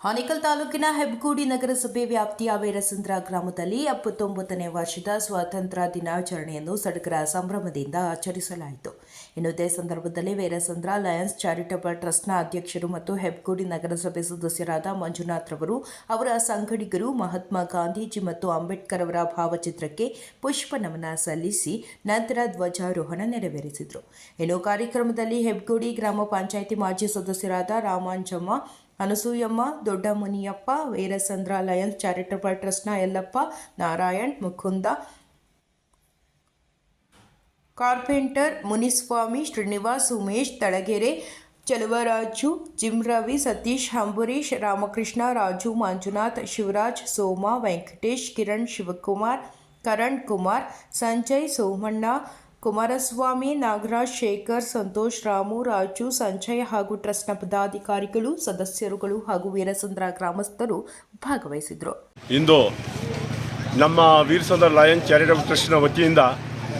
ಹಾನಿಕಲ್ ತಾಲೂಕಿನ ಹೆಬ್ಗೋಡಿ ನಗರಸಭೆ ವ್ಯಾಪ್ತಿಯ ವೀರಸಂದ್ರ ಗ್ರಾಮದಲ್ಲಿ ಎಪ್ಪತ್ತೊಂಬತ್ತನೇ ವರ್ಷದ ಸ್ವಾತಂತ್ರ್ಯ ದಿನಾಚರಣೆಯನ್ನು ಸಡಗರ ಸಂಭ್ರಮದಿಂದ ಆಚರಿಸಲಾಯಿತು. ಇನ್ನು ಇದೇ ಸಂದರ್ಭದಲ್ಲಿ ವೀರಸಂದ್ರ ಲಯನ್ಸ್ ಚಾರಿಟಬಲ್ ಟ್ರಸ್ಟ್ನ ಅಧ್ಯಕ್ಷರು ಮತ್ತು ಹೆಬ್ಗೋಡಿ ನಗರಸಭೆ ಸದಸ್ಯರಾದ ಮಂಜುನಾಥ್ ರವರು, ಅವರ ಸಂಘಡಿಗರು ಮಹಾತ್ಮ ಗಾಂಧೀಜಿ ಮತ್ತು ಅಂಬೇಡ್ಕರ್ ಅವರ ಭಾವಚಿತ್ರಕ್ಕೆ ಪುಷ್ಪ ನಮನ ಸಲ್ಲಿಸಿ ನಂತರ ಧ್ವಜಾರೋಹಣ ನೆರವೇರಿಸಿದರು. ಇನ್ನು ಕಾರ್ಯಕ್ರಮದಲ್ಲಿ ಹೆಬ್ಗೋಡಿ ಗ್ರಾಮ ಪಂಚಾಯಿತಿ ಮಾಜಿ ಸದಸ್ಯರಾದ ರಾಮಾಂಜಮ್ಮ ಅನಸೂಯಮ್ಮ ದೊಡ್ಡಮುನಿಯಪ್ಪ, ವೀರಸಂದ್ರ, ಲಯನ್ಸ್ ಚಾರಿಟಬಲ್ ಟ್ರಸ್ಟ್ನ ಯಲ್ಲಪ್ಪ, ನಾರಾಯಣ್, ಮುಕುಂದ, ಕಾರ್ಪೆಂಟರ್, ಮುನಿಸ್ವಾಮಿ, ಶ್ರೀನಿವಾಸ್, ಉಮೇಶ್, ತಳಗೆರೆ, ಚಲುವರಾಜು, ಜಿಮ್ರವಿ, ಸತೀಶ್ ಅಂಬರೀಶ್ ರಾಮಕೃಷ್ಣ, ರಾಜು, ಮಂಜುನಾಥ್, ಶಿವರಾಜ್, ಸೋಮ, ವೆಂಕಟೇಶ್, ಕಿರಣ್, ಶಿವಕುಮಾರ್, ಕರಣ್ ಕುಮಾರ್, ಸಂಜಯ್, ಸೋಮಣ್ಣ ಕುಮಾರಸ್ವಾಮಿ, ನಾಗರಾಜ್ ಶೇಖರ್, ಸಂತೋಷ್ ರಾಮು, ರಾಜು, ಸಂಜಯ್ ಹಾಗೂ ಟ್ರಸ್ಟ್ನ ಪದಾಧಿಕಾರಿಗಳು, ಸದಸ್ಯರುಗಳು ಹಾಗೂ ವೀರಸಂದ್ರ ಗ್ರಾಮಸ್ಥರು ಭಾಗವಹಿಸಿದರು. ಇಂದು ನಮ್ಮ ವೀರಸಂದ್ರ ಲಯನ್ ಚಾರಿಟಬಲ್ ಟ್ರಸ್ಟ್ನ ವತಿಯಿಂದ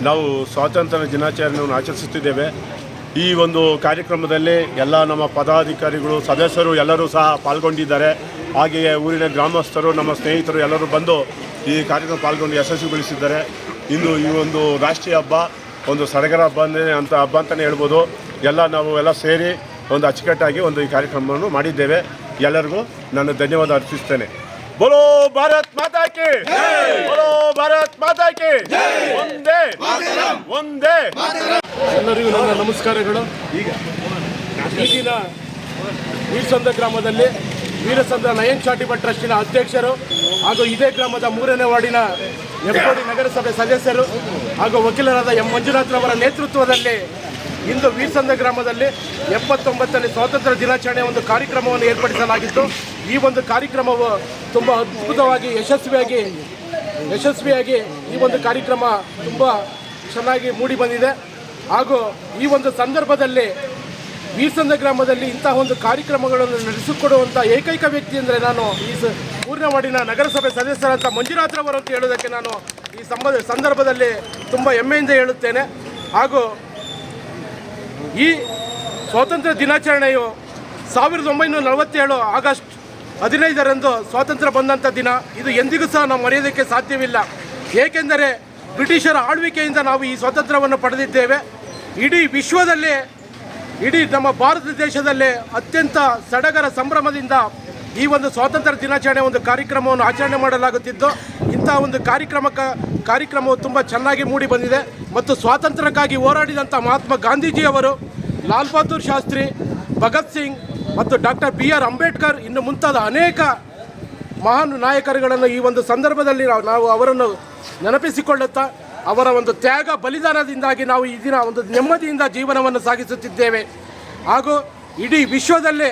ನಾವು ಸ್ವಾತಂತ್ರ್ಯ ದಿನಾಚರಣೆಯನ್ನು ಆಚರಿಸುತ್ತಿದ್ದೇವೆ. ಈ ಒಂದು ಕಾರ್ಯಕ್ರಮದಲ್ಲಿ ಎಲ್ಲ ನಮ್ಮ ಪದಾಧಿಕಾರಿಗಳು, ಸದಸ್ಯರು ಎಲ್ಲರೂ ಸಹ ಪಾಲ್ಗೊಂಡಿದ್ದಾರೆ. ಹಾಗೆಯೇ ಊರಿನ ಗ್ರಾಮಸ್ಥರು, ನಮ್ಮ ಸ್ನೇಹಿತರು ಎಲ್ಲರೂ ಬಂದು ಈ ಕಾರ್ಯಕ್ರಮ ಪಾಲ್ಗೊಂಡು ಯಶಸ್ವಿಗೊಳಿಸಿದ್ದಾರೆ. ಇಂದು ಈ ಒಂದು ರಾಷ್ಟ್ರೀಯ ಹಬ್ಬ ಒಂದು ಸಡಗರ ಹಬ್ಬ ಅಂತ ಹಬ್ಬ ಅಂತಲೇ ಹೇಳ್ಬೋದು. ಎಲ್ಲ ನಾವು ಎಲ್ಲ ಸೇರಿ ಒಂದು ಅಚ್ಚುಕಟ್ಟಾಗಿ ಒಂದು ಈ ಕಾರ್ಯಕ್ರಮವನ್ನು ಮಾಡಿದ್ದೇವೆ. ಎಲ್ಲರಿಗೂ ನಾನು ಧನ್ಯವಾದ ಅರ್ಪಿಸ್ತೇನೆ. ಬೋಲೋ ಭಾರತ್ ಮಾತಾ ಕಿ! ಬೋಲೋ ಭಾರತ್ ಮಾತಾ ಕಿ! ಒಂದೇ! ಒಂದೇ! ಎಲ್ಲರಿಗೂ ನನ್ನ ನಮಸ್ಕಾರಗಳು. ಈಗ ಈಗಿನ ಸಂದ ಗ್ರಾಮದಲ್ಲಿ ವೀರಸಂದ್ರ ನಯನ್ ಚಾಟಿಬಟ್ ಟ್ರಸ್ಟಿನ ಅಧ್ಯಕ್ಷರು ಹಾಗೂ ಇದೇ ಗ್ರಾಮದ ಮೂರನೇ ವಾರ್ಡಿನ ಹೆಬ್ಬೋಡಿ ನಗರಸಭೆ ಸದಸ್ಯರು ಹಾಗೂ ವಕೀಲರಾದ ಎಂ ಮಂಜುನಾಥ್ರವರ ನೇತೃತ್ವದಲ್ಲಿ ಇಂದು ವೀರಸಂದ್ರ ಗ್ರಾಮದಲ್ಲಿ ಎಪ್ಪತ್ತೊಂಬತ್ತನೇ ಸ್ವಾತಂತ್ರ್ಯ ದಿನಾಚರಣೆಯ ಒಂದು ಕಾರ್ಯಕ್ರಮವನ್ನು ಏರ್ಪಡಿಸಲಾಗಿತ್ತು. ಈ ಒಂದು ಕಾರ್ಯಕ್ರಮವು ತುಂಬ ಅದ್ಭುತವಾಗಿ, ಯಶಸ್ವಿಯಾಗಿ ಯಶಸ್ವಿಯಾಗಿ ಈ ಒಂದು ಕಾರ್ಯಕ್ರಮ ತುಂಬ ಚೆನ್ನಾಗಿ ಮೂಡಿ ಬಂದಿದೆ. ಹಾಗೂ ಈ ಒಂದು ಸಂದರ್ಭದಲ್ಲಿ ವೀರಸಂದ್ರ ಗ್ರಾಮದಲ್ಲಿ ಇಂತಹ ಒಂದು ಕಾರ್ಯಕ್ರಮಗಳನ್ನು ನಡೆಸಿಕೊಡುವಂಥ ಏಕೈಕ ವ್ಯಕ್ತಿ ಅಂದರೆ ನಾನು ಈ ಪೂರ್ಣವಾಡಿನ ನಗರಸಭೆ ಸದಸ್ಯರಂತ ಮಂಜುನಾಥ್ರವರು ಅಂತ ಹೇಳೋದಕ್ಕೆ ನಾನು ಈ ಸಂಬಂಧ ಸಂದರ್ಭದಲ್ಲಿ ತುಂಬ ಹೆಮ್ಮೆಯಿಂದ ಹೇಳುತ್ತೇನೆ. ಹಾಗೂ ಈ ಸ್ವಾತಂತ್ರ್ಯ ದಿನಾಚರಣೆಯು ಸಾವಿರದ ಒಂಬೈನೂರ ನಲವತ್ತೇಳು ಆಗಸ್ಟ್ ಹದಿನೈದರಂದು ಸ್ವಾತಂತ್ರ್ಯ ಬಂದಂಥ ದಿನ. ಇದು ಎಂದಿಗೂ ಸಹ ನಾವು ಮರೆಯೋದಕ್ಕೆ ಸಾಧ್ಯವಿಲ್ಲ. ಏಕೆಂದರೆ ಬ್ರಿಟಿಷರ ಆಳ್ವಿಕೆಯಿಂದ ನಾವು ಈ ಸ್ವಾತಂತ್ರ್ಯವನ್ನು ಪಡೆದಿದ್ದೇವೆ. ಇಡೀ ವಿಶ್ವದಲ್ಲೇ ಇಡೀ ನಮ್ಮ ಭಾರತ ದೇಶದಲ್ಲೇ ಅತ್ಯಂತ ಸಡಗರ ಸಂಭ್ರಮದಿಂದ ಈ ಒಂದು ಸ್ವಾತಂತ್ರ್ಯ ದಿನಾಚರಣೆ ಒಂದು ಕಾರ್ಯಕ್ರಮವನ್ನು ಆಚರಣೆ ಮಾಡಲಾಗುತ್ತಿದ್ದು ಇಂಥ ಒಂದು ಕಾರ್ಯಕ್ರಮಕ್ಕೆ ಕಾರ್ಯಕ್ರಮವು ತುಂಬ ಚೆನ್ನಾಗಿ ಮೂಡಿ ಬಂದಿದೆ. ಮತ್ತು ಸ್ವಾತಂತ್ರ್ಯಕ್ಕಾಗಿ ಹೋರಾಡಿದಂಥ ಮಹಾತ್ಮ ಗಾಂಧೀಜಿಯವರು ಲಾಲ್ ಬಹದ್ದೂರ್ ಶಾಸ್ತ್ರಿ, ಭಗತ್ ಸಿಂಗ್ ಮತ್ತು ಡಾಕ್ಟರ್ ಬಿ ಆರ್ ಅಂಬೇಡ್ಕರ್ ಇನ್ನು ಮುಂತಾದ ಅನೇಕ ಮಹಾನ್ ನಾಯಕರುಗಳನ್ನು ಈ ಒಂದು ಸಂದರ್ಭದಲ್ಲಿ ನಾವು ಅವರನ್ನು ನೆನಪಿಸಿಕೊಳ್ಳುತ್ತಾ ಅವರ ಒಂದು ತ್ಯಾಗ ಬಲಿದಾನದಿಂದಾಗಿ ನಾವು ಈ ದಿನ ಒಂದು ನೆಮ್ಮದಿಯಿಂದ ಜೀವನವನ್ನು ಸಾಗಿಸುತ್ತಿದ್ದೇವೆ. ಹಾಗೂ ಇಡೀ ವಿಶ್ವದಲ್ಲೇ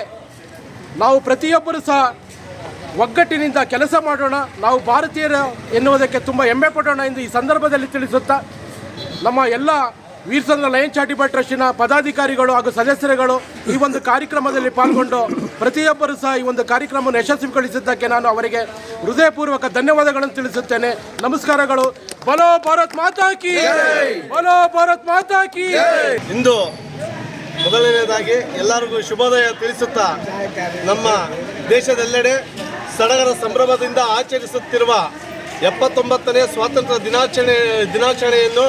ನಾವು ಪ್ರತಿಯೊಬ್ಬರು ಸಹ ಒಗ್ಗಟ್ಟಿನಿಂದ ಕೆಲಸ ಮಾಡೋಣ. ನಾವು ಭಾರತೀಯರು ಎನ್ನುವುದಕ್ಕೆ ತುಂಬ ಹೆಮ್ಮೆ ಪಡೋಣ ಎಂದು ಈ ಸಂದರ್ಭದಲ್ಲಿ ತಿಳಿಸುತ್ತಾ, ನಮ್ಮ ಎಲ್ಲ ವೀರಸಂದ್ರ ಲಯನ್ ಚಾಟಿಬಾ ಟ್ರಸ್ಟಿನ ಪದಾಧಿಕಾರಿಗಳು ಹಾಗೂ ಸದಸ್ಯರುಗಳು ಈ ಒಂದು ಕಾರ್ಯಕ್ರಮದಲ್ಲಿ ಪಾಲ್ಗೊಂಡು ಪ್ರತಿಯೊಬ್ಬರು ಸಹ ಈ ಒಂದು ಕಾರ್ಯಕ್ರಮವನ್ನು ಯಶಸ್ವಿಗೊಳಿಸಿದ್ದಕ್ಕೆ ನಾನು ಅವರಿಗೆ ಹೃದಯಪೂರ್ವಕ ಧನ್ಯವಾದಗಳನ್ನು ತಿಳಿಸುತ್ತೇನೆ. ನಮಸ್ಕಾರಗಳು. ಬಲೋ ಭಾರತ್ ಮಾತಾ ಕಿ ಬಲೋ ಭಾರತ್ ಮಾತಾ ಕಿ ಇಂದು ಮೊದಲನೆಯದಾಗಿ ಎಲ್ಲರಿಗೂ ಶುಭೋದಯ ತಿಳಿಸುತ್ತಾ ನಮ್ಮ ದೇಶದೆಲ್ಲೆಡೆ ಸಡಗರ ಸಂಭ್ರಮದಿಂದ ಆಚರಿಸುತ್ತಿರುವ ಎಪ್ಪತ್ತೊಂಬತ್ತನೇ ಸ್ವಾತಂತ್ರ್ಯ ದಿನಾಚರಣೆ, ದಿನಾಚರಣೆಯನ್ನು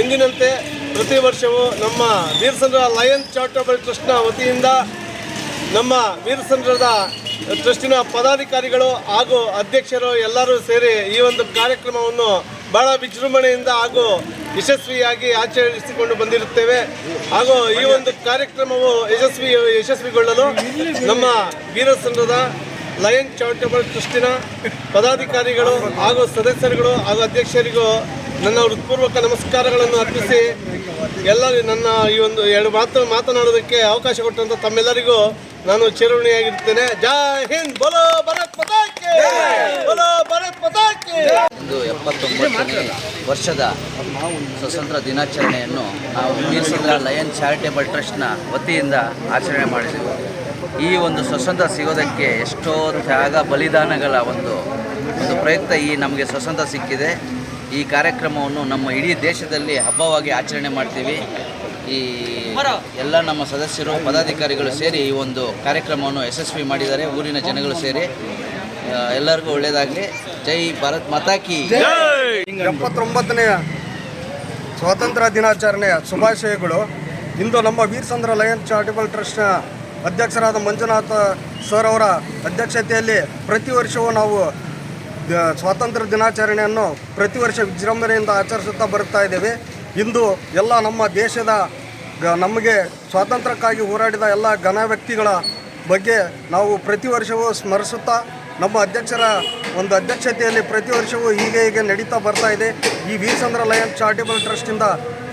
ಎಂದಿನಂತೆ ಪ್ರತಿ ವರ್ಷವೂ ನಮ್ಮ ವೀರಸಂದ್ರ ಲಯನ್ ಚಾರಿಟಬಲ್ ಟ್ರಸ್ಟ್ನ ವತಿಯಿಂದ ನಮ್ಮ ವೀರಸಂದ್ರದ ಟ್ರಸ್ಟಿನ ಪದಾಧಿಕಾರಿಗಳು ಹಾಗೂ ಅಧ್ಯಕ್ಷರು ಎಲ್ಲರೂ ಸೇರಿ ಈ ಒಂದು ಕಾರ್ಯಕ್ರಮವನ್ನು ಬಹಳ ವಿಜೃಂಭಣೆಯಿಂದ ಹಾಗೂ ಯಶಸ್ವಿಯಾಗಿ ಆಚರಿಸಿಕೊಂಡು ಬಂದಿರುತ್ತೇವೆ. ಹಾಗೂ ಈ ಒಂದು ಕಾರ್ಯಕ್ರಮವು ಯಶಸ್ವಿ, ಯಶಸ್ವಿಗೊಳ್ಳಲು ನಮ್ಮ ವೀರಸಂದ್ರದ ಲಯನ್ ಚಾರಿಟಬಲ್ ಟ್ರಸ್ಟಿನ ಪದಾಧಿಕಾರಿಗಳು ಹಾಗೂ ಸದಸ್ಯರುಗಳು ಹಾಗೂ ಅಧ್ಯಕ್ಷರಿಗೂ ನನ್ನ ಹೃತ್ಪೂರ್ವಕ ನಮಸ್ಕಾರಗಳನ್ನು ಅರ್ಪಿಸಿ ಎಲ್ಲರೂ ನನ್ನ ಈ ಒಂದು ಎರಡು ಮಾತು ಮಾತನಾಡೋದಕ್ಕೆ ಅವಕಾಶ ಕೊಟ್ಟಂತ ತಮ್ಮೆಲ್ಲರಿಗೂ ನಾನು ಚಿರವಣಿಯಾಗಿರ್ತೇನೆ ಜೈ ಹಿಂದ್. ಬೋಲೋ ಭಾರತ್ ಪತಾಕೆ ಬೋಲೋ ಭಾರತ್ ಪತಾಕೆ ಒಂದು ಎಪ್ಪತ್ತೊಂಬತ್ತನೇ ವರ್ಷದ ಸ್ವತಂತ್ರ ದಿನಾಚರಣೆಯನ್ನು ನಾವು ಮೀಸಂದ್ರ ಲಯನ್ ಚಾರಿಟೇಬಲ್ ಟ್ರಸ್ಟ್ನ ವತಿಯಿಂದ ಆಚರಣೆ ಮಾಡಿದೆವು. ಈ ಒಂದು ಸ್ವತಂತ್ರ ಸಿಗೋದಕ್ಕೆ ಎಷ್ಟೋ ತ್ಯಾಗ ಬಲಿದಾನಗಳ ಒಂದು ಒಂದು ಪ್ರಯುಕ್ತ ಈ ನಮಗೆ ಸ್ವತಂತ್ರ ಸಿಕ್ಕಿದೆ. ಈ ಕಾರ್ಯಕ್ರಮವನ್ನು ನಮ್ಮ ಇಡೀ ದೇಶದಲ್ಲಿ ಹಬ್ಬವಾಗಿ ಆಚರಣೆ ಮಾಡ್ತೀವಿ. ಈ ಎಲ್ಲ ನಮ್ಮ ಸದಸ್ಯರು, ಪದಾಧಿಕಾರಿಗಳು ಸೇರಿ ಈ ಒಂದು ಕಾರ್ಯಕ್ರಮವನ್ನು ಯಶಸ್ವಿ ಮಾಡಿದ್ದಾರೆ, ಊರಿನ ಜನಗಳು ಸೇರಿ. ಎಲ್ಲರಿಗೂ ಒಳ್ಳೆಯದಾಗಲಿ ಜೈ ಭಾರತ್ ಮಾತಾಕಿ ಎಪ್ಪತ್ತೊಂಬತ್ತನೆಯ ಸ್ವಾತಂತ್ರ್ಯ ದಿನಾಚರಣೆಯ ಶುಭಾಶಯಗಳು. ಇಂದು ನಮ್ಮ ವೀರಸಂದ್ರ ಲಯನ್ಸ್ ಚಾರಿಟಬಲ್ ಟ್ರಸ್ಟ್ನ ಅಧ್ಯಕ್ಷರಾದ ಮಂಜುನಾಥ ಸರ್ ಅವರ ಅಧ್ಯಕ್ಷತೆಯಲ್ಲಿ ಪ್ರತಿ ವರ್ಷವೂ ನಾವು ಸ್ವಾತಂತ್ರ್ಯ ದಿನಾಚರಣೆಯನ್ನು ಪ್ರತಿ ವರ್ಷ ವಿಜೃಂಭಣೆಯಿಂದ ಆಚರಿಸುತ್ತಾ ಬರುತ್ತಾ ಇದ್ದೇವೆ. ಇಂದು ಎಲ್ಲ ನಮ್ಮ ದೇಶದ ನಮಗೆ ಸ್ವಾತಂತ್ರ್ಯಕ್ಕಾಗಿ ಹೋರಾಡಿದ ಎಲ್ಲ ಘನ ವ್ಯಕ್ತಿಗಳ ಬಗ್ಗೆ ನಾವು ಪ್ರತಿ ವರ್ಷವೂ ಸ್ಮರಿಸುತ್ತಾ, ನಮ್ಮ ಅಧ್ಯಕ್ಷರ ಒಂದು ಅಧ್ಯಕ್ಷತೆಯಲ್ಲಿ ಪ್ರತಿ ವರ್ಷವೂ ಹೀಗೆ ಹೀಗೆ ನಡೀತಾ ಬರ್ತಾ ಇದೆ. ಈ ವೀರಚಂದ್ರ ಲಯನ್ಸ್ ಚಾರಿಟಬಲ್ ಟ್ರಸ್ಟಿಂದ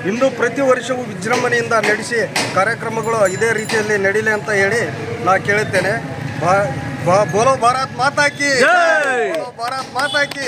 ಇಂದು ಪ್ರತಿ ವರ್ಷವೂ ವಿಜೃಂಭಣೆಯಿಂದ ನಡೆಸಿ ಕಾರ್ಯಕ್ರಮಗಳು ಇದೇ ರೀತಿಯಲ್ಲಿ ನಡೀಲಿ ಅಂತ ಹೇಳಿ ನಾ ಕೇಳುತ್ತೇನೆ. ಬಾ- ಬಾ- ಬೋಲೋ ಭಾರತ್ ಮಾತಾ ಕಿ ಬೋಲೋ ಭಾರತ್ ಮಾತಾ ಕಿ